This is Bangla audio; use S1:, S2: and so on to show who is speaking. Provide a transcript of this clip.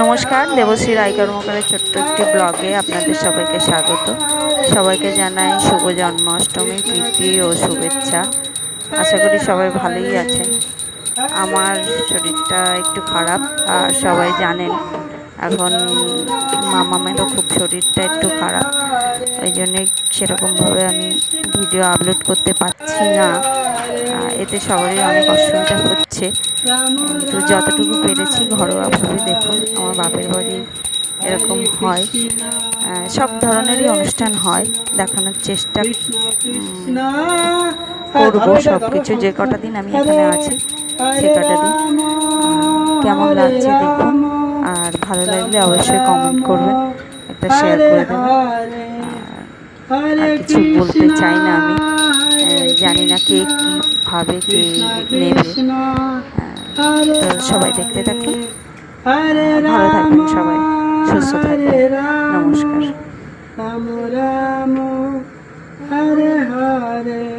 S1: নমস্কার, দেবশ্রী রায় কর্মকারের ছোট্ট একটি ব্লগে আপনাদের সবাইকে স্বাগত। সবাইকে জানাই শুভ জন্মাষ্টমী, প্রীতি ও শুভেচ্ছা। আশা করি সবাই ভালোই আছেন। আমার শরীরটা একটু খারাপ, আর সবাই জানেন, এখন মামামেরও খুব শরীরটা একটু খারাপ। ওই জন্যে সেরকমভাবে আমি ভিডিও আপলোড করতে পারছি না। এতে সবারই অনেক অসুবিধা হচ্ছে। কিন্তু যতটুকু পেরেছি ঘরোয়াভাবে দেখুন, আমার বাপের বাড়ি এরকম হয়। সব ধরনেরই অনুষ্ঠান হয়, দেখানোর চেষ্টা করব সব কিছু যে কটা দিন আমি এখানে আছি, সে কটা দিন। কেমন লাগছে দেখুন, আর ভালো লাগলে অবশ্যই কমেন্ট করবেন, একটা শেয়ার করে দেবেন। আর কিছু বলতে চাই না আমি জানি না কে কীভাবে কে নেবে। তো সবাই দেখতে থাকুন। ভালো থাকবেন সবাই সুস্থ থাকবেন নমস্কার।
S2: রাম রাম হরে হরে।